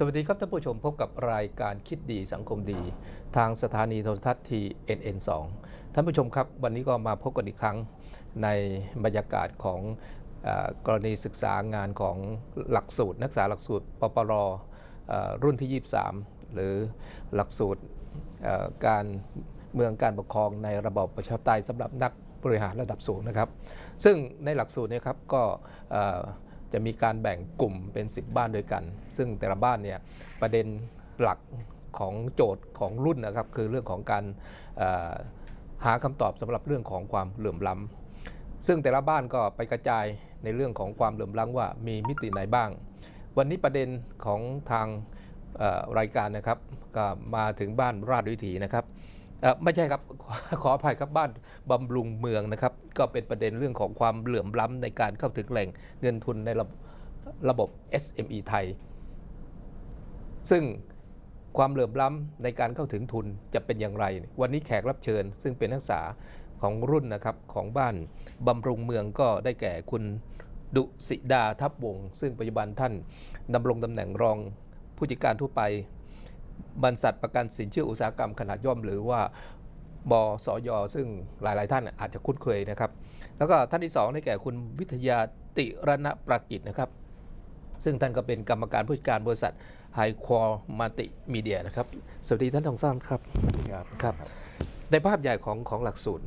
สวัสดีครับท่านผู้ชมพบกับรายการคิดดีสังคมดี ทางสถานีโทรทัศน์ที NN2 ท่านผู้ชมครับ วันนี้ก็มาพบกันอีกครั้งในบรรยากาศของอกรณีศึกษางานของหลักสูตร นักศึกษาหลักสูตรปปรเอ่อรุ่นที่ 23 หรือหลักสูตรการเมืองการปกครองในระบอบประชาธิปไตยสำหรับนักบริหารระดับสูงนะครับ ซึ่งในหลักสูตรเนี้ครับก็ จะมีการแบ่งกลุ่มเป็น 10 บ้านด้วยกัน ซึ่งแต่ละบ้านเนี่ยประเด็นหลักของโจทย์ของรุ่นนะครับ คือเรื่องของการหาคำตอบสำหรับเรื่องของความเหลื่อมล้ำซึ่งแต่ละบ้านก็ไปกระจายในเรื่องของความเหลื่อมล้ำว่ามีมิติไหนบ้าง วันนี้ประเด็นของทางรายการนะครับก็มาถึงบ้านราชวิถีนะครับ ไม่ใช่ครับขอขออภัยครับบ้านบำรุงเมืองนะครับ ก็เป็นประเด็นเรื่องของความเหลื่อมล้ำในการเข้าถึงแหล่งเงินทุนในระบบระบบ SME ไทย ซึ่งความเหลื่อมล้ำในการเข้าถึงทุนจะเป็นอย่างไร วันนี้แขกรับเชิญ ซึ่งเป็นนักศึกษาของรุ่นนะครับของบ้านบำรุงเมืองก็ได้แก่คุณดุสิดาทับวง ซึ่งปัจจุบันท่านดำรงตำแหน่งรองผู้จัดการทั่วไป บรรษัทประกันสินเชื่ออุตสาหกรรมขนาดย่อมหรือว่าบสยซึ่งหลาย ๆ ท่านอาจจะคุ้นเคยนะครับ แล้วก็ท่านที่สองได้แก่คุณวิทยาติรณประกิจนะครับ ซึ่งท่านก็เป็นกรรมการผู้จัดการบริษัทไฮควอมาติมีเดียนะครับ สวัสดีท่านทองซ้ำครับครับครับในภาพใหญ่ของของหลักสูตร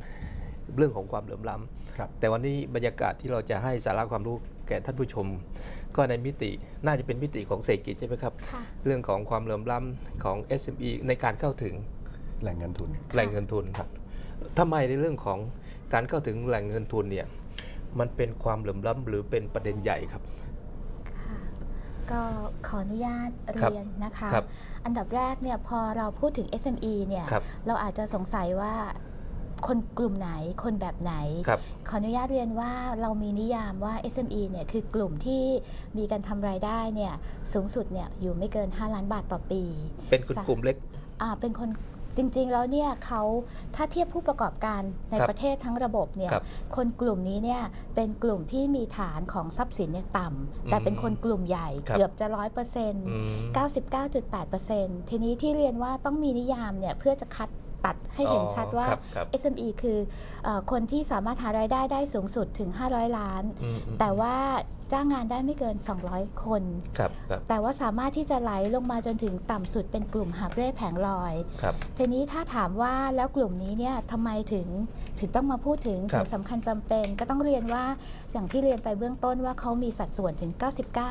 เรื่องของความเหลื่อมล้ำครับแต่วันนี้บรรยากาศที่เราจะให้สาระความรู้แก่ท่านผู้ชม ก็ในมิติน่าจะเป็นมิติของเศรษฐกิจใช่ไหมครับค่ะเรื่องของความเหลื่อมล้ำของ SME ในการเข้าถึงแหล่งเงินทุนแหล่งเงินทุนครับทำไมในเรื่องของการเข้าถึงแหล่งเงินทุนเนี่ยมันเป็นความเหลื่อมล้ำหรือเป็นประเด็นใหญ่ครับค่ะก็ขออนุญาตครับเรียนนะคะครับอันดับแรกเนี่ยพอเราพูดถึง SME เนี่ยครับเราอาจจะสงสัยว่า คนกลุ่มไหนคนแบบไหน ครับ ขออนุญาตเรียนว่าเรามีนิยามว่า SME เนี่ยคือกลุ่มที่มีการทำรายได้เนี่ยสูงสุดเนี่ยอยู่ไม่เกิน 5 ล้านบาทต่อปีเป็นกลุ่มเล็ก อ่าเป็นคนจริงๆ แล้วเนี่ยเขาถ้าเทียบผู้ประกอบการในครับประเทศทั้งระบบเนี่ยครับคนกลุ่มนี้เนี่ยเป็นกลุ่มที่มีฐานของทรัพย์สินเนี่ยต่ำแต่เป็นคนกลุ่มใหญ่ครับ เกือบจะร้อยเปอร์เซ็นต์ อืม 99.8%ทีนี้ที่เรียนว่าต้องมีนิยามเนี่ยเพื่อจะคัด ตัดให้เห็นชัดว่า ครับครับ SME คือเออคนที่สามารถหารายได้ได้สูงสุดถึง 500 ล้าน อืมอืม แต่ว่า จ้างงานได้ไม่เกิน 200 คน ครับครับแต่ว่าสามารถที่จะไหลลงมาจนถึงต่ำสุดเป็นกลุ่มหาบเร่แผงลอย ครับ ทีนี้ถ้าถามว่าแล้วกลุ่มนี้เนี่ยทำไมถึงถึงต้องมาพูดถึงครับถึงสำคัญจำเป็น ก็ต้องเรียนว่าอย่างที่เรียนไปเบื้องต้นว่าเขามีสัดส่วนถึง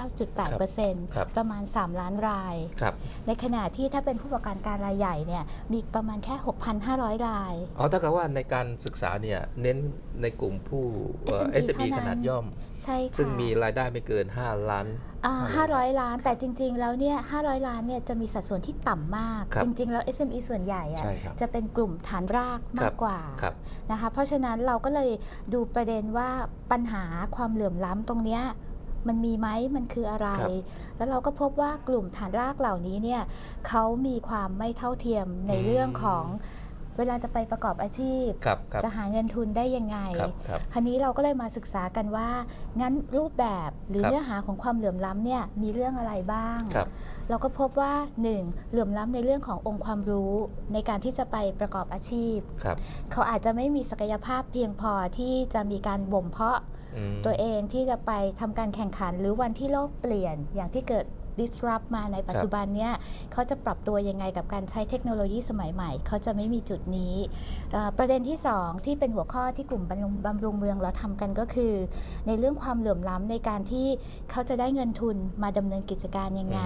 99.8%ครับ ประมาณ 3 ล้านราย ครับในขณะที่ถ้าเป็นผู้ประกอบการรายใหญ่เนี่ยมีประมาณแค่ 6,500 ราย อ๋อถ้ากับว่าในการศึกษาเนี่ยเน้นในกลุ่มผู้เอ่อ SME SME เท่านั้นขนาดย่อม ใช่ค่ะ ซึ่งมีรายได้ไม่เกิน 5 ล้านอ่า500 ล้าน แต่จริง ๆ แล้วเนี่ย 500 ล้านเนี่ยจะมีสัดส่วนที่ต่ำมากครับจริง ๆ แล้ว SME ส่วนใหญ่อะใช่ครับจะเป็นกลุ่มฐานรากมากกว่าครับ นะคะ เพราะฉะนั้นเราก็เลยดูประเด็นว่าปัญหาความเหลื่อมล้ำตรงเนี้ยมันมีไหมมันคืออะไร ครับแล้วเราก็พบว่ากลุ่มฐานรากเหล่านี้เนี่ยเขามีความไม่เท่าเทียมในเรื่องของ เวลาจะไปประกอบอาชีพ ครับครับจะหาเงินทุนได้ยังไง ครับครับ คราวนี้เราก็เลยมาศึกษากันว่า งั้นรูปแบบหรือครับ เนื้อหาของความเหลื่อมล้ำเนี่ยมีเรื่องอะไรบ้าง ครับ เราก็พบว่า 1. เหลื่อมล้ำในเรื่องขององค์ความรู้ในการที่จะไปประกอบอาชีพ ครับเขาอาจจะไม่มีศักยภาพเพียงพอที่จะมีการบ่มเพาะ อืมตัวเองที่จะไปทำการแข่งขันหรือวันที่โลกเปลี่ยนอย่างที่เกิด disrupt มาในปัจจุบันเนี่ยเขาจะปรับตัวยังไงกับการใช้เทคโนโลยีสมัยใหม่ เขาจะไม่มีจุดนี้เอ่อประเด็นที่ 2 ที่เป็นหัวข้อที่กลุ่มบำรุงบำรุงเมืองเราทำกันก็คือ ในเรื่องความเหลื่อมล้ำในการที่เขาจะได้เงินทุนมาดำเนินกิจการยังไง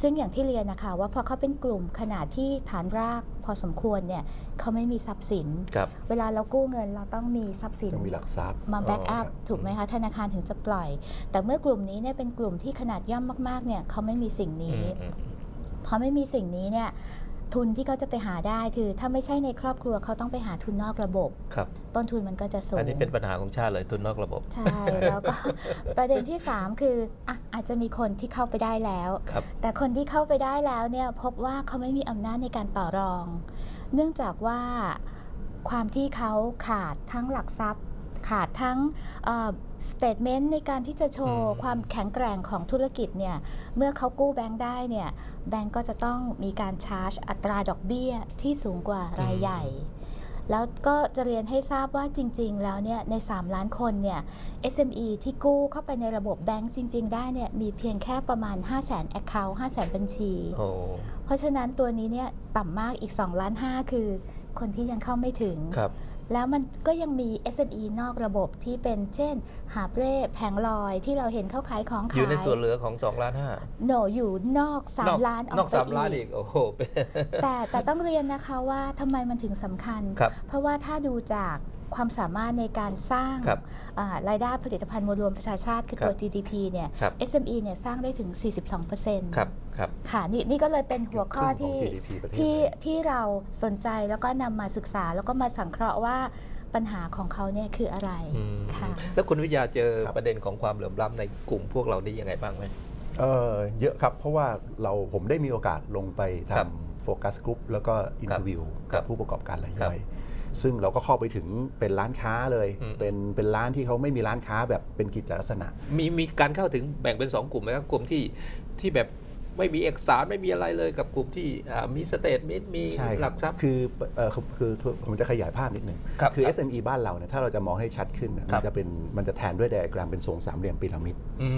ซึ่งอย่างที่เรียนนะคะว่าพอเขาเป็นกลุ่มขนาดที่ฐานรากพ อสมควรเนี่ยเขาไม่มีทรัพย์สิน ครับเวลาเรากู้เงินเราต้องมีทรัพย์สิน ต้องมีหลักทรัพย์มาแบ็กอัพครับถูกไหมคะธนาคารถึงจะปล่อย แต่เมื่อกลุ่มนี้เนี่ยเป็นกลุ่มที่ขนาดย่อมมากๆเนี่ยเขาไม่มีสิ่งอืนี้มอืมพอไม่มีสิ่งนี้เนี่ย ทุนที่เขาจะไปหาได้คือถ้าไม่ใช่ในครอบครัวเขาต้องไปหาทุนนอกระบบ ครับ ต้นทุนมันก็จะสูง อันนี้เป็นปัญหาของชาติเลยทุนนอกระบบ ใช่ แล้วก็ ประเด็นที่ 3 คืออะอาจจะมีคนที่เข้าไปได้แล้ว ครับ แต่คนที่เข้าไปได้แล้วเนี่ยพบว่าเขาไม่มีอำนาจในการต่อรอง เนื่องจากว่าความที่เขาขาดทั้งหลักทรัพย์ ขาดทั้งสเตทเมนต์ในการที่จะโชว์อืมความแข็งแกร่งของธุรกิจเนี่ยเมื่อเขากู้แบงค์ได้เนี่ยแบงค์ก็จะต้องมีการชาร์จอัตราดอกเบี้ยที่สูงกว่ารายใหญ่ แล้วก็จะเรียนให้ทราบว่าจริง ๆ แล้วเนี่ยใน 3 ล้านคนเนี่ย SME ที่กู้เข้าไปในระบบแบงก์จริง ๆ ได้เนี่ยมีเพียงแค่ประมาณ 5 0 0 0 0 0 account 5 0 0 0 0 บัญชีโอ้เพราะฉะนั้นตัวนี้เนี่ยต่ำมากอีก2ล้าน5คือคนที่ยังเข้าไม่ถึงครับ แล้วมันก็ยังมี SME นอกระบบที่เป็นเช่น หาบเร่แผงลอยที่เราเห็นเขาขายของขาย อยู่ในส่วนเหลือของ2ล้านห้าโนอยู่นอก 3 ล้านออกนอกไปสามล้านอีอีกกโอ้โหเป็นแต่แต่ต้องเรียนนะคะว่าทำไมมันถึงสำคัญครับเพราะว่าถ้าดูจาก ความสามารถในการสร้างครับอ่ารายได้ผลิตภัณฑ์มวลรวมประชาชาติ คือตัวครับ GDP เนี่ย ครับ SME เนี่ยสร้างได้ถึง 42%ครับครับ ค่ะนี่นี่ก็เลยเป็นหัวข้อครึ่งที่ของ GDP ประเทศที่เลย ที่เราสนใจแล้วก็นำมาศึกษา แล้วก็มาสังเคราะห์ว่าปัญหาของเขาเนี่ยคืออะไรอืมค่ะ แล้วคุณวิทยาเจอครับ ประเด็นของความเหลื่อมล้ำในกลุ่มพวกเรานี่ยังไงบ้างไหม เออเยอะครับ เพราะว่าเราผมได้มีโอกาสลงไปทครับำโฟกัสกลุ่มแล้วก็อินเทอร์วิวครักับบผู้ประกอบการรายครับ ย่อย ซึ่งเราก็เข้าไปถึงเป็นร้านค้าเลย อืม เป็นเป็นร้านที่เขาไม่มีร้านค้าแบบเป็นกิจลักษณะ มีมีการเข้าถึงแบ่งเป็น 2 กลุ่มไหมครับกลุ่มที่ที่แบบไม่มีเอกสารไม่มีอะไรเลยกับกลุ่มที่อ่ามีสเตทเมนต์มีใช่หลักทรัพย์ คือเอ่อคือคือคือผมจะขยายภาพนิดนึงครับคือครับ SME บ้านเราเนี่ยถ้าเราจะมองให้ชัดขึ้นเนี่ยครัมับ นจะเป็นมันจะแทนด้วยไดอะแกรมเป็นทรงสามเหลี่ยมพีระมิดอื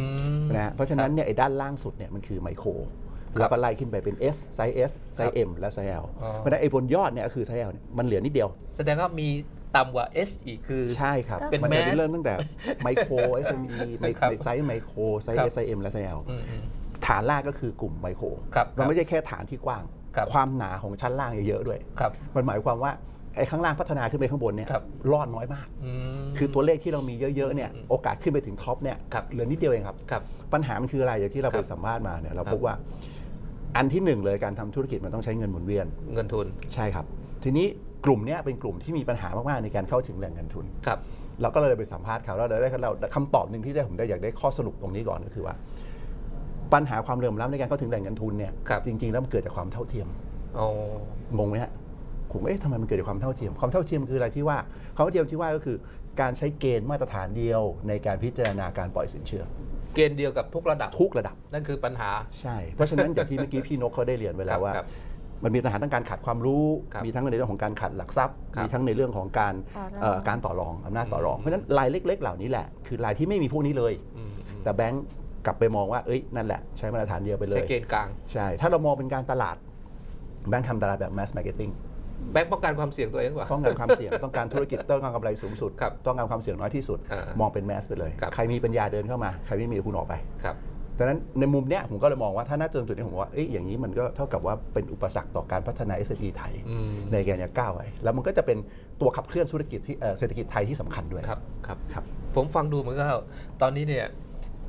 ม นะฮะเพราะฉะนั้นเนี่ยไอ้ด้านล่างสุดเนี่ยมันคือไมโครครับ แล้วก็ไล่ขึ้นไปเป็น S ไซส์ S ไซส์ M และไซส์ L อ๋อเพราะฉะนั้นไอ้บนยอดเนี่ยก็คือไซส์ L เนี่ยมันเหลือนิดเดียว แสดงว่ามีต่ำกว่า S อีกคือ ใช่ครับก็เป็นมันจะ mass เริ่มตั้งแต่ไมโคร SME ไมครับไซส์ไมโครไซส์ครับ S ไซส์ M และไซส์ L อืมอืมฐานล่างก็คือกลุ่มไมโครครับมันไม่ใช่แค่ฐานที่กว้างครับความหนาของชั้นล่างเยอะๆด้วยครับมันหมายความว่าไอ้ข้างล่างพัฒนาขึ้นไปข้างบนเนี่ยครับรอดน้อยมากอืมคือตัวเลขที่เรามีเยอะๆเนี่ยอืมโอกาสขึ้นไปถึงท็อปเนี่ยครับเหลือนิดเดียวเองครับครับ ปัญหามันคืออะไรอย่างที่เราครัไปบสัมภาษณ์มาเนี่ยเราครับพบว่า อันที่หนึ่งเลยการทำธุรกิจมันต้องใช้เงินหมุนเวียน เงินทุน ใช่ครับ ทีนี้กลุ่มเนี้ยเป็นกลุ่มที่มีปัญหามากๆในการเข้าถึงแหล่งเงินทุน ครับ เราก็เลยไปสัมภาษณ์เขาแล้วเราได้เราคำตอบหนึ่งที่ได้ผมได้อยากได้ข้อสรุปตรงนี้ก่อนก็คือว่า ปัญหาความเหลื่อมล้ำในการเข้าถึงแหล่งเงินทุนเนี่ยครับจริงๆแล้วมันเกิดจากความเท่าเทียมอ๋องงไหมฮะผมเอ๊ะทำไมมันเกิดจากความเท่าเทียม ความเท่าเทียมคืออะไรที่ว่า ความเท่าเทียมที่ว่าก็คือ การใช้เกณฑ์มาตรฐานเดียวในการพิจารณาการปล่อยสินเชื่อ เกณฑ์เดียวกับทุกระดับ ทุกระดับ นั่นคือปัญหา ใช่ เพราะฉะนั้นอย่างที่เมื่อกี้พี่นกเขาได้เรียนไว้แล้วว่า ครับมันมีปัญหาทั้งการขาดความรู้ ครับมีทั้งในเรื่องของการขาดหลักทรัพย์ ครับ มีทั้งในเรื่องของการต่อรอง เอ่อการต่อรองอำนาจต่อรองอืมเพราะฉะนั้นรายเล็ก ๆ เหล่านี้แหละ คือรายที่ไม่มีพวกนี้เลย อืมอืมแต่แบงก์กลับไปมองว่า เอ้ย นั่นแหละ ใช้มาตรฐานเดียวไปเลใช้ย เกณฑ์กลาง ใช่ ถ้าเรามองเป็นการตลาด แบงก์ทำตลาดแบบ mass marketing แบงค์ป้องกันความเสี่ยงตัวเองกว่า ต้องการความเสี่ยง ต้องการธุรกิจต้องการกำไรสูงสุด ครับต้องการความเสี่ยงน้อยที่สุด อ่ามมองเป็นแมสไปเลย ครับ ใครมีปัญญาเดินเข้ามา ใครไม่มีคุณออกไปครับ ดังนั้นในมุมเนี้ยผมก็เลยมองว่าถ้าหน้าจนจุดนี้ผมว่าเอ้ยอย่างนี้มันก็เท่ากับว่าเป็นอุปสรรคต่อการพัฒนา SME ไทย อืม ในการจะก้าวไปแล้วมันก็จะเป็นตัวขับเคลื่อนธุรกิจที่เอ่อเศรษฐกิจไทยที่สำคัญด้วย ครับครับ ครับ ผมฟังดูเหมือนกับตอนนี้เนี่ย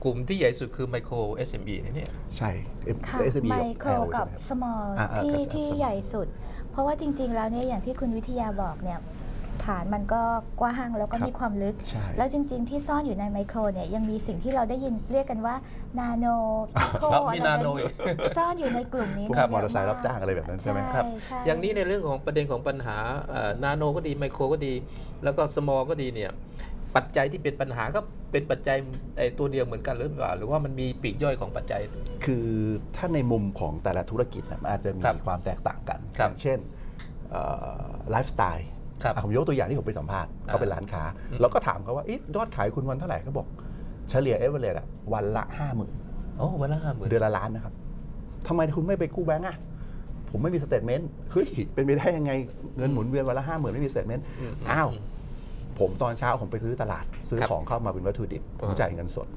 กลุ่มที่ใหญ่สุดคือไมโคร SME เนี่ย ใช่ ค่ะ SME ไมกับโคร L กับ ใช่ไหมครับ small อ่าอ่าที่กับ ที่ small ใหญ่สุด เพราะว่าจริง ๆ แล้วเนี่ยอย่างที่คุณวิทยาบอกเนี่ยฐานมันก็กว้างแล้วก็ครับ มีความลึก ใช่ แล้วจริง ๆ ที่ซ่อนอยู่ในไมโครเนี่ยยังมีสิ่งที่เราได้ยินเรียกกันว่านาโนพิโคแล้วมีนาโนอีก ซ่อนอยู่ในกลุ่มนี้พวกเนี่ยมอเตอร์ไซค์เยรับจ้างอะไรแบบนั้นใช่ไหม ครับ ใช่ อย่างนี้ในเรื่องของประเด็นของปัญหานาโนก็ดีไมโครก็ดี แล้วก็ small ก็ดีเนี่ย ปัจจัยที่เป็นปัญหาก็เป็นปัจจัยไอ้ตัวเดียวเหมือนกันหรือเปล่า หรือว่ามันมีปีกย่อยของปัจจัย คือถ้าในมุมของแต่ละธุรกิจนะมันอาจจะมีครับความแตกต่างกันครับอย่างเช่นไลฟ์สไตล์ครับผมยกตัวอย่างที่ผมไปสัมภาษณ์อ่าเขาเป็นร้านค้าอืมแล้วก็ถามเขาว่าเอ๊ะยอดขายคุณวันเท่าไหร่เขาบอก เฉลี่ยเอเวอเรสต์วันละห้าหมื่นโอ้วันละห้าหมื่นเดือนละล้านนะครับทำไมคุณไม่ไปกู้แบงก์อะผมไม่มีสเตทเมนต์เฮ้ยเป็นไปได้ยังไงเงินหมุนเวียนวันละห้าหมื่นไม่มีสเตทเมนต์มอ้าว ผมตอนเช้าผมไปซื้อตลาด ซื้อครับของเข้ามาเป็นวัตถุดิบผมอ่า จ่ายเงินสด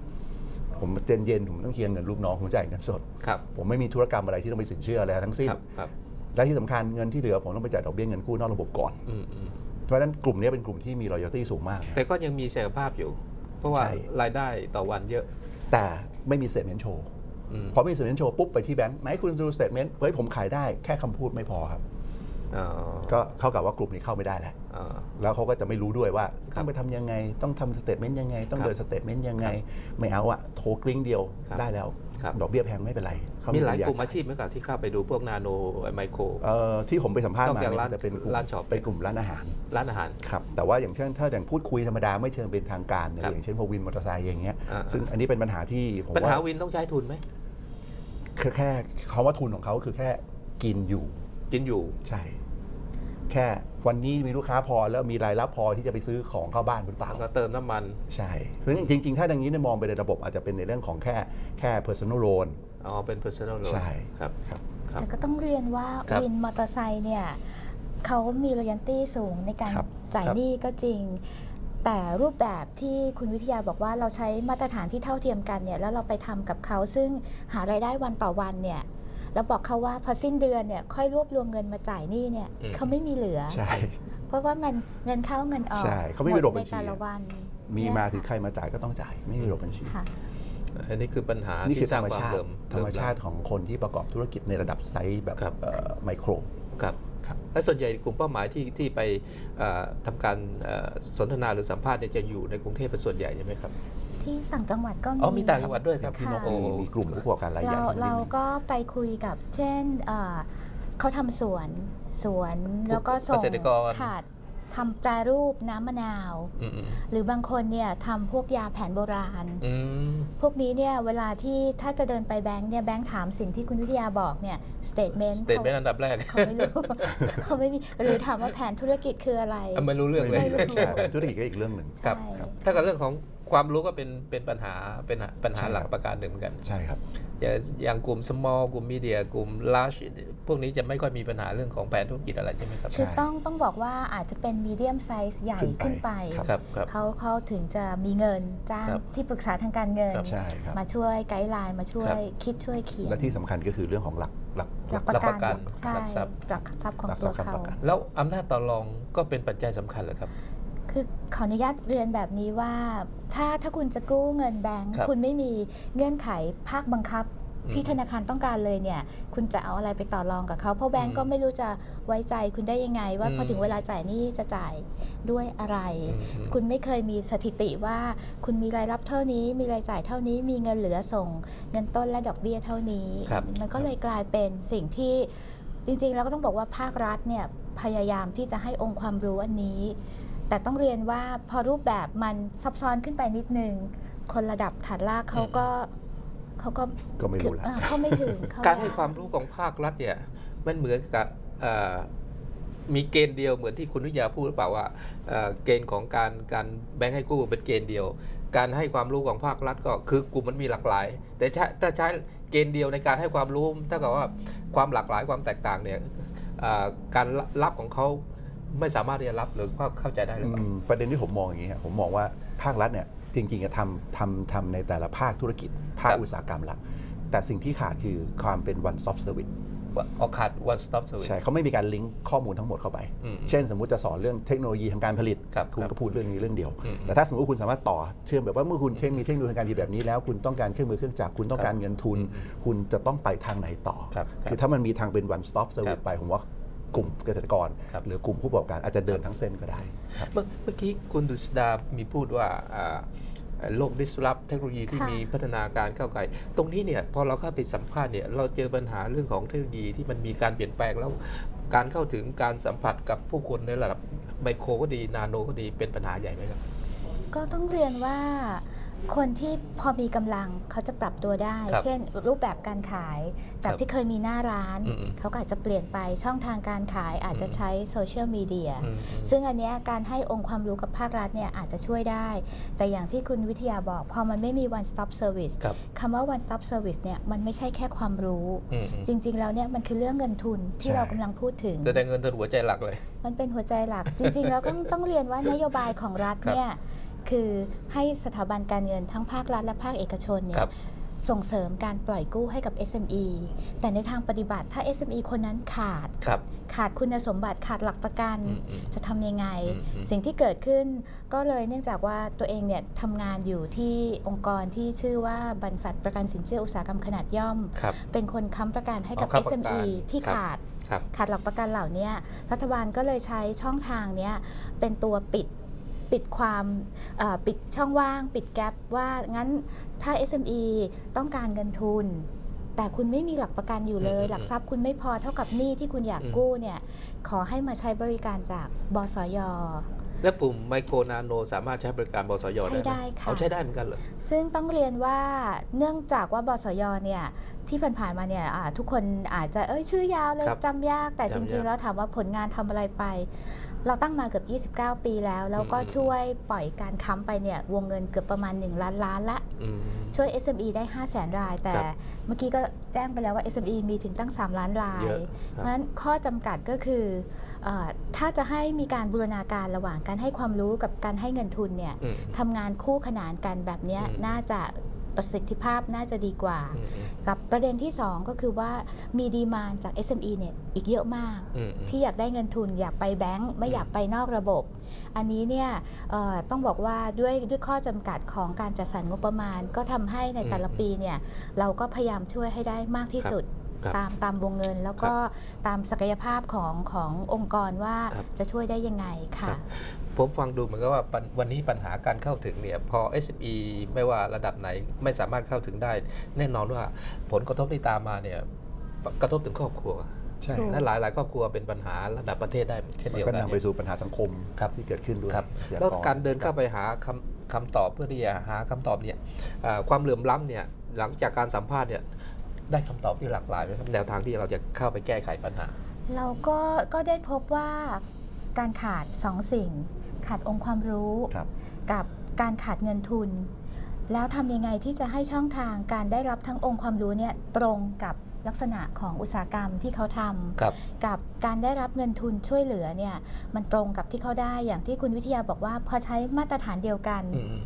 ผมเย็นเย็นๆผมต้องเคลียร์เงินลูกน้องผมจ่ายเงินสด ครับ ผมไม่มีธุรกรรมอะไรที่ต้องไปสินเชื่ออะไรทั้งสิ้น ครับครับและที่สำคัญเงินที่เหลือผมต้องไปจ่ายดอกเบี้ยเงินกู้นอกระบบก่อน อืมอืมเพราะฉะนั้นกลุ่มนี้เป็นกลุ่มที่มี loyalty สูงมาก แต่ก็ยังมีศักยภาพอยู่ เพราะว่าใช่ รายได้ต่อวันเยอะแต่ไม่มี statement show อืมพอไม่มี statement show ปุ๊บไปที่แบงค์ไหนคุณดู statement เฮ้ยผมขายได้แค่คำพูดไม่พอครับอ๋อ ก็เท่ากับว่ากลุ่มนี้เข้าไม่ได้แล้วอ๋อแล้วเขาก็จะไม่รู้ด้วยว่าครับต้องไปทำยังไง ต้องทำสเตทเมนต์ยังไง ต้องครับเดินสเตทเมนต์ยังไง ไม่เอาอะโทรกริ้งเดียวครับได้แล้วครับดอกเบี้ยแพงไม่เป็นไรเขมีหลายปัญญกลุ่มอาชีพไหมครับที่เข้าไปดูพวกนาโนไมโครเอ่อที่ผมไปสัมภาษณ์นอกมาจากเนี่ยร้านจะเป็นกลุ่มร้านช็อปเป็นกลุ่มร้านอาหาร ร้านอาหาร ครับ แต่ว่าอย่างเช่นถ้าอย่างพูดคุยธรรมดาไม่เชิงเป็นทางการเนี่ยครับอย่างเช่นพวกวินมอเตอร์ไซค์อย่างเงี้ยอ่าซึ่งอันนี้เป็นปัญหาที่ผมปัญหาว่าวินต้องใช้ทุนไหมแค่แค่เขาว่าทุนของเขาคือแค่กินอยู่ กินอยู่ ใช่ แค่วันนี้มีลูกค้าพอแล้วมีรายรับพอที่จะไปซื้อของเข้าบ้านหรือเปล่า แล้วก็เติมน้ำมัน ใช่เพราะฉะนั้นจริง ๆ ถ้าดังนี้เนี่ยมองไปในระบบอาจจะเป็นในเรื่องของแค่แค่ personal loan อ๋อ เป็น personal loan ใช่ ครับ ครับ ครับ แต่ก็ต้องเรียนว่าครับวินมอเตอร์ไซค์เนี่ยเขามีร o ยันตี้สูงในการครับจ่ายครับ หนี้ก็จริง แต่รูปแบบที่คุณวิทยาบอกว่าเราใช้มาตรฐานที่เท่าเทียมกันเนี่ยแล้วเราไปทำกับเขาซึ่งหารายได้วันต่อวันเนี่ย แล้วบอกเขาว่าพอสิ้นเดือนเนี่ยค่อยรวบรวมเงินมาจ่ายหนี้เนี่ยอืม เขาไม่มีเหลือ ใช่ เพราะว่ามันเงินเข้าเงินออกใช่เขาไม่มีระบบหบัญชีในแต่ละวันมีเนี่ยมาถึงใครมาจ่ายก็ต้องจ่าย ไม่มีระบบบัญชี ค่ะ อันนี้คือปัญหานี่คือที่สธรร้างรมความชาติเดิมธรรมชาติของคนที่ประกอบธุรกิจในระดับไซส์แบบครับ เอ่อไมโคร ครับครับ และส่วนใหญ่กลุ่มเป้าหมายที่ที่ไปเอ่อทำการเอ่อสนทนาหรือสัมภาษณ์เนี่ยจะอยู่ในกรุงเทพเป็นส่วนใหญ่ใช่ไหมครับ ที่ต่างจังหวัดก็มี อ๋อมีต่างจังหวัดด้วยครับพี่นกค่ะมีมีกลุ่มผู้ประกอบการรายใหญ่เราอยู่เรานิดนึงก็ไปคุยกับ เช่นเอ่อเขาทำสวนสวนแล้วก็ส่งเกษตรกรขาดทำแปรรูปน้ำมะนาว อืมอืมหรือบางคนเนี่ยทำพวกยาแผนโบราณ อืมพวกนี้เนี่ยเวลาที่ถ้าจะเดินไปแบงค์เนี่ยแบงค์ถามสิ่งที่คุณวิทยาบอกเนี่ยสเตทเมนต์สเตทเมนต์อันดับแรกเขาไม่รู้ เขาไม่มีหรือถามว่าแผนธุรกิจคืออะไร อะไม่รู้เรื่องเลย ไม่รู้ ใช่ธุรกิจก็อีกเรื่องหนึ่ง ครับ ใช่ ถ้ากับเรื่องของ ความรู้ก็เป็นเป็นปัญหาเป็นปัญหาใช่หลักครับประการหนึ่งเหมือนกันใช่ครับอย่างอย่างกลุ่ม small กลุ่ม media กลุ่ม large พวกนี้จะไม่ค่อยมีปัญหาเรื่องของแผนธุรกิจอะไรใช่ไหมครับคือต้องต้องบอกว่าอาจจะเป็นมีเดียมไซส์ใหญ่ขึ้ขึ้นนไปไปครับครับเขาเขาถึงจะมีเงินจ้างครับที่ปรึกษาทางการเงินครับใช่ครับมาช่วยไกด์ไลน์มาช่วครัยบคิดช่วยเขียนและที่สำคัญก็คือเรื่องของหลักหลักหลักหลักปประระกักันนใช่หลักทรัพย์หลักทรัพย์ของหลักตัทรัวพย์ค้ำเขาประกันแล้วอำนาจต่อรองก็เป็นปัจจัยสำคัญเหรอครับ คือขออนุญาตเรียนแบบนี้ว่า ถ้าถ้าคุณจะกู้เงินแบงก์ครับ คุณไม่มีเงื่อนไขภาคบังคับอืมที่ธนาคารต้องการเลยเนี่ย คุณจะเอาอะไรไปต่อรองกับเขาเพราะแบงอืก์มก็ไม่รู้จะไว้ใจคุณได้ยังไง ว่าอืมพอถึงเวลาจ่ายหนี้จะจ่ายด้วยอะไร อืมอืม คุณไม่เคยมีสถิติว่าคุณมีรายรับเท่านี้ มีรายจ่ายเท่านี้ มีเงินเหลือส่ง เงินต้นและดอกเบี้ยเท่านี้ ครับมันก็เลยกลายเป็นสิ่งที่จริงๆแล้วก็ต้องบอกว่าภาครัฐเนี่ยพยายามที่จะให้องค์ความรู้อันนี้ แต่ต้องเรียนว่าพอรูปแบบมันซับซ้อนขึ้นไปนิดนึง คนระดับฐานรากเขาก็เขาก็ก็ไม่รู้คือแล้วอ่าเขาไม่ถึงเขาการให้ความรู้ของภาครัฐเนี่ยมันเหมือนกับเอ่อมีเกณฑ์เดียวเหมือนที่คุณวิทยาพูดหรือเปล่าว่าเอ่อเกณฑ์ของการการแบงค์ให้กู้เป็นเกณฑ์เดียว การให้ความรู้ของภาครัฐก็คือกลุ่มมันมีหลากหลาย แต่ใช้ถ้าใช้เกณฑ์เดียวในการให้ความรู้เท่ากับว่าความหลากหลายความแตกต่างเนี่ยเอ่อการรับของเขา ไม่สามารถที่จะรับหรือเข้าเข้าใจได้หรือเปล่าอืมประเด็นที่ผมมองอย่างนี้ครับผมมองว่าภาครัฐเนี่ยจริงๆจะทำทำทำในแต่ละภาคธุรกิจ ภาคครับ อุตสาหกรรมหลัก แต่สิ่งที่ขาดคือความเป็น one stop service ว่าออกขาด one stop service ใช่เขาไม่มีการลิงก์ข้อมูลทั้งหมดเข้าไป อืม เช่นสมมุติจะสอนเรื่องเทคโนโลยีทางการผลิตครับคุณครับก็พูดเรื่องนี้เรื่องเดียว อืมแต่ถ้าสมมติว่าคุณสามารถต่อเชื่อมแบบว่าเมื่อคุณเทคมีเทคโนโลยีทางการผลิตแบบนี้แล้ว คุณต้องการเครื่องมือเครื่องจักรคุณต้องการเงินทุนอืมคุณจะต้องไปทางไหนต่อครับครับคือถ้ามันมีทางเป็น one stop ครั service บ ไปผมว่า กลุ่มเกษตรกร ครับ หรือกลุ่มผู้ประกอบการอาจจะเดินทั้งเส้นก็ได้ครับเมื่อเมื่อกี้คุณดุษดา มีพูดว่าอ่าโลก disrupt เทคโนโลยีที่ค่ะมีพัฒนาการก้าวไกล ตรงนี้เนี่ยพอเราเข้าไปสัมภาษณ์เนี่ยเราเจอปัญหาเรื่องของเทคโนโลยีที่มันมีการเปลี่ยนแปลงแล้ว การเข้าถึงการสัมผัสกับผู้คนในระดับไมโครก็ดีนาโนก็ดีเป็นปัญหาใหญ่ไหมครับ ก็ต้องเรียนว่า คนที่พอมีกำลังเขาจะปรับตัวได้ ครับเช่น รูปแบบการขายจากครับที่เคยมีหน้าร้าน อืมเขาก็อาจจะเปลี่ยนไปช่องทางการขายอาจจะอืมใช้โซเชียลมีเดียอืม ซึ่งอันเนี้ยการให้องค์ความรู้กับภาครัฐเนี่ยอาจจะช่วยได้ แต่อย่างที่คุณวิทยาบอก พอมันไม่มี one stop service ครับคำว่า one stop service เนี่ยมันไม่ใช่แค่ความรู้ อืมอืม จริง ๆ แล้วเนี่ยมันคือเรื่องเงินทุนที่ใช่ เรากำลังพูดถึงแสดงเงินเดือนหัวใจหลักเลย มันเป็นหัวใจหลัก จริง ๆ แล้วก็ต้องเรียนว่านโยบายของรัฐครับเนี่ย คือให้สถาบันการเงินทั้งภาครัฐและภาคเอกชนเนี่ครัยบ ส่งเสริมการปล่อยกู้ให้กับ SME แต่ในทางปฏิบัติถ้า SME คนนั้นขาด ครับขาดคุณสมบัติขาดหลักประกัน อืมอืม จะทำยังไง อืมอืม สิ่งที่เกิดขึ้นก็เลยเนื่องจากว่าตัวเองเนี่ยทำงานอยู่ที่องค์กรที่ชื่อว่าบริษัทประกันสินเชื่ออุตสาหกรรมขนาดย่อม ครับ เป็นคนค้ำประกันให้กับ อ๋อค้ำประกัน SME ที่ครับ ขาดครับ ขาดหลักประกันเหล่าเนี้ยรัฐบาลก็เลยใช้ช่องทางเนี้ยเป็นตัวปิด ปิดความเอ่อปิดช่องว่าง ปิดแกลบว่างั้นถ้า SME ต้องการเงินทุน แต่คุณไม่มีหลักประกันอยู่เลยอืมหลักทรัพย์คุณไม่พอเท่ากับหนี้ที่คุณอยากอืมกู้เนี่ยขอให้มาใช้บริการจากบสยและปุ่มไมโครนาโนสามารถใช้บริการบสยใช้ได้ไหมได้ค่ะเอาใช้ได้เหมือนกันเหรอซึ่งต้องเรียนว่าเนื่องจากว่าบสยเนี่ยที่ผ่านๆมาเนี่ยอ่าทุกคนอาจจะเอ้ยชื่อยาวเลยครับจำยากแต่จจำยากริงๆ แล้วถามว่าผลงานทำอะไรไป เราตั้งมาเกือบ 29 ปีแล้ว แล้วก็อืมช่วยปล่อยการค้ำไปเนี่ยวงเงินเกือบประมาณ 1 ล้านล้านละอืมช่วย SME ได้ 5 0 0แสนราย แต่ครับเมื่อกี้ก็แจ้งไปแล้วว่า SME มีถึงตั้ง 3 ล้านรายเยอะเพครับราะฉะนั้นข้อจำกัดก็คือเออถ้าจะให้มีการบูรณาการระหว่างการให้ความรู้กับการให้เงินทุนเนี่ยอืมทำงานคู่ขนานกันแบบเนี้ยอืมน่าจะ ประสิทธิภาพน่าจะดีกว่าอืมอืมกับประเด็นที่ 2 ก็คือว่ามีดีมานจาก SME เนี่ยอีกเยอะมากอืมอืมที่อยากได้เงินทุนอยากไปแบงก์ไม่อืมอยากไปนอกระบบ อันนี้เนี่ยเอ่อต้องบอกว่าด้วยด้วยข้อจำกัดของการจัดสรรงบประมาณ ก็ทำให้ในแต่ละปีเนี่ยเราก็พยายามช่วยให้ได้มากที่สุดครับตามตามวงเงินแล้วก็ตามศักยภาพของขององค์กรว่าครับจะช่วยได้ยังไงคค่ะรับ ผมฟังดูเหมือนกับว่าปัญวันนี้ปัญหาการเข้าถึงเนี่ยพอ SME ไม่ว่าระดับไหนไม่สามารถเข้าถึงได้ แน่นอนว่าผลกระทบที่ตามมาเนี่ยกระทบถึงครอบครัวใช่ถูกและหลายหลายๆครอบครัวเป็นปัญหาระดับประเทศได้เช่นมันเดียวก็กันนำไปสู่ปัญหาสังคมครับที่เกิดขึ้นด้วยครับอย่งแล้วอนการเดินเข้าไปหาคำคำตอบเพื่อที่จะหาคำตอบเนี่ยอ่าความเหลื่อมล้ำเนี่ยหลังจากการสัมภาษณ์เนี่ยได้คำตอบที่หลากหลายไหมครับแนวทางที่เราจะเข้าไปแก้ไขปัญหา เราก็ก็ได้พบว่าการขาดสองสิ่ง ขาดองค์ความรู้ ครับ กับการขาดเงินทุน แล้วทำยังไงที่จะให้ช่องทางการได้รับทั้งองค์ความรู้เนี่ยตรงกับลักษณะของอุตสาหกรรมที่เขาทำ ครับ กับการได้รับเงินทุนช่วยเหลือเนี่ยมันตรงกับที่เขาได้อย่างที่คุณวิทยาบอกว่าพอใช้มาตรฐานเดียวกัน อืมอืม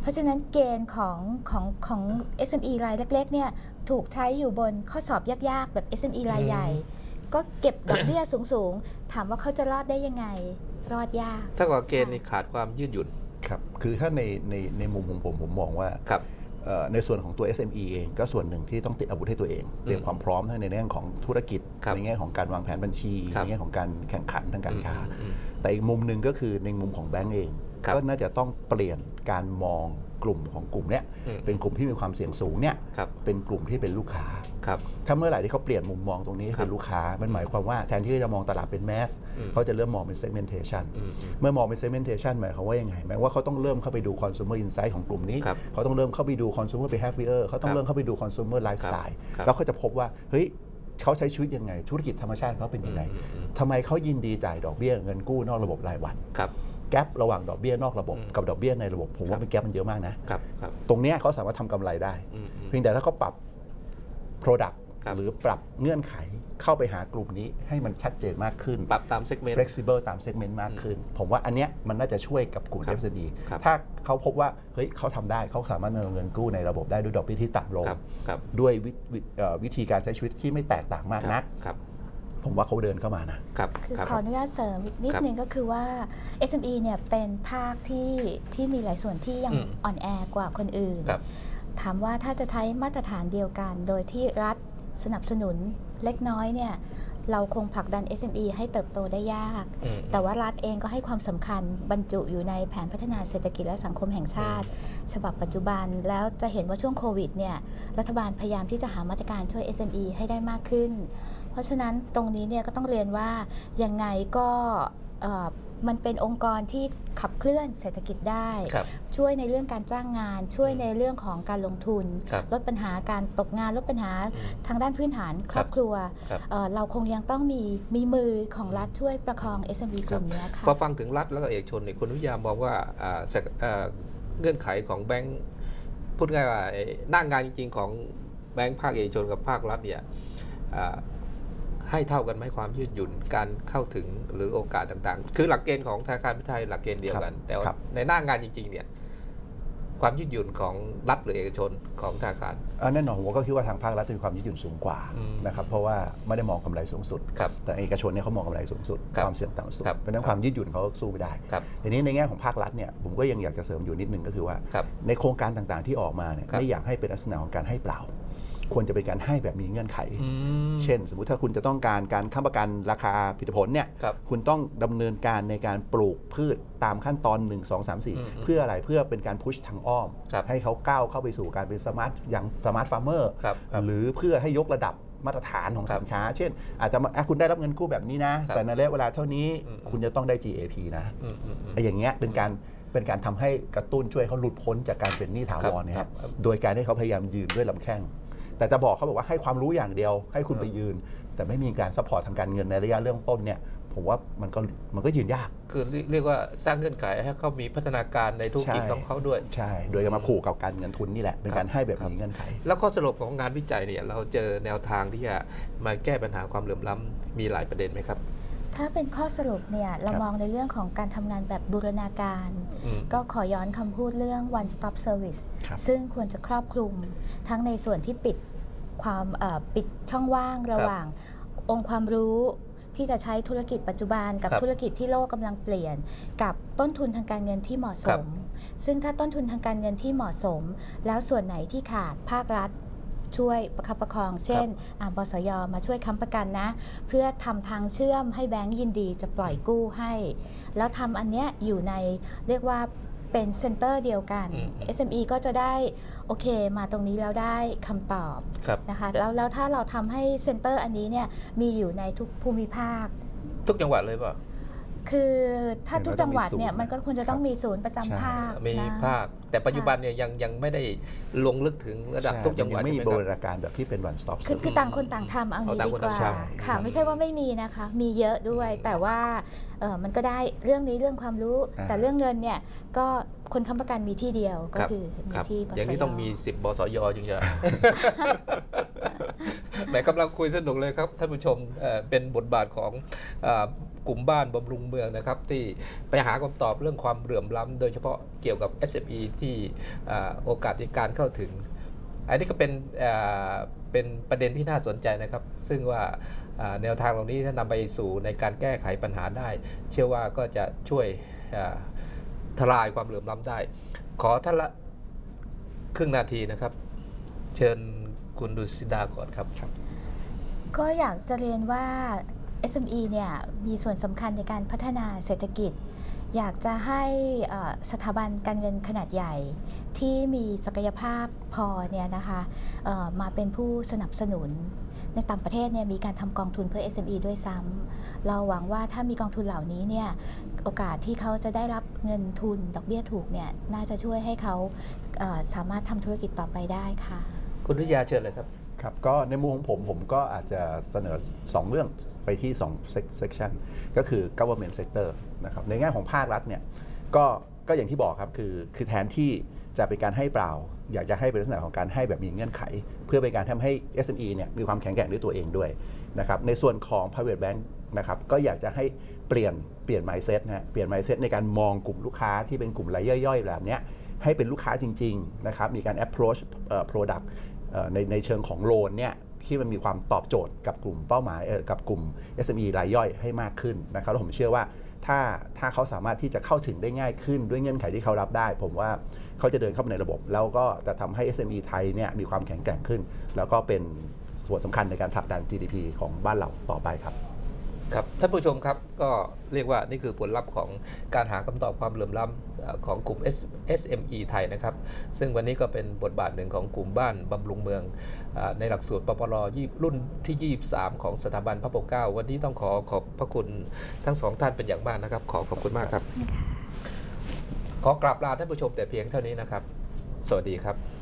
เพราะฉะนั้นเกณฑ์ของของของ SME รายเล็กๆเนี่ยถูกใช้อยู่บนข้อสอบยากๆ แบบ SME รายใหญ่ ก็เก็บดอกเบี้ยสูงๆ ถามว่าเขาจะรอดได้ยังไง รอดยาก ถ้ากับเกณฑ์นี่ขาดความยืดหยุ่น ครับ คือถ้าในในในมุมของผมผมมองว่าครับเอ่อในส่วนของตัว SME เองก็ส่วนหนึ่งที่ต้องติดอาวุธให้ตัวเอง เตรียมความพร้อมทั้งในแง่ของธุรกิจครับในแง่ของการวางแผนบัญชีครับในแง่ของการแข่งขันทางการค้าอืมอืมแต่อีกมุมหนึ่งก็คือในมุมของแบงก์เองครับก็น่าจะต้องเปลี่ยนการมอง กลุ่มของกลุ่มเนี้ยอืมเป็นกลุ่มที่มีความเสี่ยงสูงเนี่ยครับเป็นกลุ่มที่เป็นลูกค้าครับถ้าเมื่อไหร่ที่เขาเปลี่ยนมุมมองตรงนี้ครับเป็นลูกค้ามันหมายความว่าแทนที่จะมองตลาดเป็นแมสอืมเขาจะเริ่มมองเป็น segmentation อืมอืมเมื่อมองเป็น segmentation หมายความว่ายังไงหมายว่าเขาต้องเริ่มเข้าไปดู consumer insight ของกลุ่มนี้ครับเขาต้องเริ่มเข้าไปดู consumer behavior เขาต้อคงรับเริ่มเข้าไปดู consumer lifestyle ครับแล้วเขาจะพบว่าเฮ้ยเขาใช้ชีวิตยังไง ธุรกิจธรรมชาติเขาเป็นยังไงอืมอืมทำไมเขายินดีจ่ายดอกเบี้ยเงินกู้นอกระบบรายวันครับ แกลระหว่างดอกเบี้ยนอกระบบอืมกับดอกเบี้ยในระบบ ผมครัว่าบเป็นแกลมันเยอะมากนะครับครับตรงเนี้ยเขาสามารถทำกำไรได้อืมอืมเพียงแต่ถ้าเขาปรับ Product ครับหรือปรับเงื่อนไขเข้าไปหากลุ่มนี้ให้มันชัดเจนมากขึ้น ปรับตามเซกเมนต์ flexible ตาม segment มากขึ้น ผมว่าอันเนี้ยมันน่าจะช่วยกับกลุ่มครับ SME ครับถ้าเขาพบว่าเฮ้ยเขาทำได้เขาสามารถนำเงินกู้ในระบบได้ด้วยดอกเบี้ยที่ต่ำลงครับครับด้วยวิวิเอ่อวิธีการใช้ชีวิตที่ไม่แตกต่างมากนักครับ ผมว่าเขาเดินเข้ามานะครับคือครับขออนุญาตเสริมอีกนิดครับนึงก็คือว่า SME เนี่ยเป็นภาคที่ที่มีหลายส่วนที่ยังอืมอ่อนแอกว่าคนอื่นครับถามว่าถ้าจะใช้มาตรฐานเดียวกัน โดยที่รัฐสนับสนุนเล็กน้อยเนี่ยเราคงผลักดัน SME ให้เติบโตได้ยากอืมแต่ว่ารัฐเองก็ให้ความสำคัญบรรจุอยู่ในแผนพัฒนาเศรษฐกิจและสังคมแห่งชาติ ฉบับปัจจุบัน แล้วจะเห็นว่าช่วงโควิดเนี่ย รัฐบาลพยายามที่จะหามาตรการช่วย SME ให้ได้มากขึ้น เพราะฉะนั้นตรงนี้เนี่ยก็ต้องเรียนว่ายังไงก็เอ่อมันเป็นองค์กรที่ขับเคลื่อนเศรษฐกิจได้ครับช่วยในเรื่องการจ้างงาน ช่วยอืมในเรื่องของการลงทุนครับลดปัญหาการตกงาน ลดปัญหาอืมทางด้านพื้นฐานครอบครัวครับเอ่อเราคงยังต้องมีมีมือของรัฐช่วยประคอง SME กลุ่มเนี้ยค่ะพอฟังถึงรัฐแล้วก็เอกชนเนี่ยคุณวิทยามองว่าอ่าสกอ่าเงื่อนไขของแบงค์พูดง่ายว่าไอ้หน้างงานจริงๆของแบงค์ภาคเอกชนกับภาครัฐเนี่ยอ่า ให้เท่ากันไหมความยืดหยุ่นการเข้าถึงหรือโอกาสต่างๆ คือหลักเกณฑ์ของธนาคารพิไทยหลักเกณฑ์เดียวกัน แต่ว่าครับในหน้างานจริง ๆ เนี่ยความยืดหยุ่นของรัฐหรือเอกชนของธนาคารอ่าแน่นอนผมก็คิดว่าทางภาครัฐจะมีความยืดหยุ่นสูงกว่าอืมนะครับเพราะว่าไม่ได้มองกำไรสูงสุดครับแต่เอกชนเนี่ยเขามองกำไรสูงสุดครับความเสี่ยงต่ำสุดครับเพราะฉะนั้นความยืดหยุ่นเขาสู้ไม่ได้ครับทีนี้ในแง่ของภาครัฐเนี่ยผมก็ยังอยากจะเสริมอยู่นิดนึงก็คือว่าครับในโครงการต่างๆที่ออกมาเนี่ยครับไม่อยากให้เป็นลักษณะของการให้เปล่า ควรจะเป็นการให้แบบมีเงื่อนไขอืมเช่น สมมุติถ้าคุณจะต้องการการค้ำประกันราคาผลิตผลเนี่ยครับคุณต้องดำเนินการในการปลูกพืชตามขั้นตอน 1 2 3อืม4เพื่ออะไรเพื่อเป็นการพุชทางอ้อมครับให้เขาก้าวเข้าไปสู่การเป็นสมาร์ทอย่างสมาร์ทฟาร์มเมอร์ครับครับหรือเพื่อให้ยกระดับมาตรฐานของครับสินค้า เช่น อาจจะมาอะคุณได้รับเงินกู้แบบนี้นะครับแต่ในระยะเวลาเท่านี้อืมคุณจะต้องได้ GAP นะอืมอืมอืมไอ้อย่างเงี้ยเป็นการเป็นการทำให้กระตุ้นช่วยเขาหลุดพ้นจากการเป็นหนี้ถาวรเนยคครัรับบครับ โดยการให้เขาพยายามยืนด้วยลำแข้ง แต่จะบอกเขาบอกว่าให้ความรู้อย่างเดียว ให้คุณไปยืน แต่ไม่มีการซัพพอร์ตทางการเงินในระยะเริ่มต้นเนี่ยผมว่ามันก็มันก็ยืนยาก คือเรียเรียกว่าสร้างเงื่อนไขให้เขามีพัฒนาการในธุรกิจใช่ของเขาด้วย ใช่ โดยการมาผูกกับการเงินทุนนี่แหละ เป็นการให้แบบมีเงื่อนไข แล้วข้อสรุปของงานวิจัยเนี่ยเราเจอแนวทางที่จะมาแก้ปัญหาความเหลื่อมล้ำมีหลายประเด็นไหมครับ ถ้าเป็นข้อสรุปเนี่ยเราครับมองในเรื่องของการทำงานแบบบูรณาการอืมก็ขอย้อนคำพูดเรื่อง one stop service ครับซึ่งควรจะครอบคลุมทั้งในส่วนที่ปิด ความเอ่อปิดช่องว่างระหว่างองค์ความรู้ที่จะใช้ธุรกิจปัจจุบันกับครับธุรกิจที่โลกกำลังเปลี่ยน กับต้นทุนทางการเงินที่เหมาะสครับมซึ่งถ้าต้นทุนทางการเงินที่เหมาะสม แล้วส่วนไหนที่ขาดภาครัฐช่วยประคับประคอง เช่นอ่าบสยมาช่วยค้ำประกันนะ เพื่อทำทางเชื่อมให้แบงก์ยินดีจะปล่อยกู้ให้ แล้วทำอันเนี้ยอยู่ในเรียกว่า เป็นเซ็นเตอร์เดียวกัน อืม SME ก็จะได้โอเคมาตรงนี้แล้วได้คำตอบครับ นะคะแล้วแล้วถ้าเราทำให้เซ็นเตอร์อันนี้เนี่ยมีอยู่ในทุกภูมิภาค ทุกจังหวัดเลยเปล่ะคือถ้าเห็นว่าทุกจังหวัดเนี่ยต้องมีศูนย์มันก็ควรจะต้องมีศูนย์ประจำใช่ภาคมีนะ ภาค แต่ปัจจุบันเนี่ยยังยังไม่ได้ลงลึกถึงระดับใช่ทุกจังหวัดมันยังไม่ใช่มีไหมบูครรับณาการแบบที่เป็น one stop คือ service คือต่างคนต่างทำเอาเอางี้ต่างดีคนกต่างว่าทำค่ะ ไม่ใช่ว่าไม่มีนะคะ มีเยอะด้วยอืมแต่ว่าเอ่อมันก็ได้เรื่องนี้เรื่องความรู้อ่าแต่เรื่องเงินเนี่ยก็คนค้ำประกันมีที่เดียวก็ครับคือมีครับที่บสอย่างนี้ต้องมีย10บสยจึงจะแหมกำลังคุยสนุกเลยครับท่านผู้ชมเอ่อเป็นบทบาทของเอ่อกลุ่มบ้านบำรุงเมืองนะครับ ที่ไปหาคำตอบเรื่องความเหลื่อมล้ำโดยเฉพาะเกี่ยวกับ SME ที่โอกาสในการเข้าถึง อันนี้ก็เป็นเป็นประเด็นที่น่าสนใจนะครับ ซึ่งว่าแนวทางเหล่านี้ถ้านำไปสู่ในการแก้ไขปัญหาได้ เชื่อว่าก็จะช่วยทลายความเหลื่อมล้ำได้ ขอท่านละครึ่งนาทีนะครับ เชิญคุณดุสิดาก่อนครับก็อยากจะเรียนว่า SME เนี่ยมีส่วนสำคัญในการพัฒนาเศรษฐกิจ อยากจะให้สถาบันการเงินขนาดใหญ่ ที่มีศักยภาพพอเนี่ยนะคะมาเป็นผู้สนับสนุน ในต่างประเทศเนี่ยมีการทำกองทุนเพื่อ SME ด้วยซ้ำเราหวังว่าถ้ามีกองทุนเหล่านี้เนี่ยโอกาสที่เขาจะได้รับเงินทุนดอกเบี้ยถูกเนี่ยน่าจะช่วยให้เขาสามารถทำธุรกิจต่อไปได้ค่ะ คุณวิทยาเชิญเลยครับ ครับก็ในมุมของผมผมก็อาจจะเสนอ 2 เรื่องไปที่2 section ก็คือ government sector นะครับในแง่ของภาครัฐเนี่ยก็ก็อย่างที่บอกครับคือคือแทนที่จะเป็นการให้เปล่า อยากจะให้เป็นลักษณะของการให้แบบมีเงื่อนไข เพื่อเป็นการทำให้ SME เนี่ยมีความแข็งแกร่งด้วยตัวเองด้วยนะครับในส่วนของ private bank นะครับก็อยากจะให้เปลี่ยนเปลี่ยน mindset นะฮะเปลี่ยน mindset ในการมองกลุ่มลูกค้าที่เป็นกลุ่มรายย่อยๆแบบเนี้ยให้เป็นลูกค้าจริงๆนะครับมีการ approach เอ่อ product ในในเชิงของโลนเนี่ยที่มันมีความตอบโจทย์กับกลุ่มเป้าหมายเอ่อกับกลุ่ม SME รายย่อยให้มากขึ้นนะครับแล้วผมเชื่อว่าถ้าถ้าเขาสามารถที่จะเข้าถึงได้ง่ายขึ้นด้วยเงื่อนไขที่เขารับได้ ผมว่าเขาจะเดินเข้าไปในระบบ แล้วก็จะทำให้ SME ไทยเนี่ยมีความแข็งแกร่งขึ้น แล้วก็เป็นส่วนสำคัญในการผลักดัน GDP ของบ้านเราต่อไปครับ ครับท่านผู้ชมครับก็เรียกว่านี่คือผลลัพธ์ของการหาคำตอบความเหลื่อมล้ำเอ่อของกลุ่ม S SME ไทยนะครับ ซึ่งวันนี้ก็เป็นบทบาทหนึ่งของกลุ่มบ้านบำรุงเมืองเอ่อในหลักสูตรปปรยี่รุ่นที่ 23 ของสถาบันพระปกเกล้าวันนี้ต้องขอขอบพระคุณทั้งสองท่านเป็นอย่างมากนะครับ ขอขอบคุณมากครับ ขอกราบลาท่านผู้ชมแต่เพียงเท่านี้นะครับ สวัสดีครับ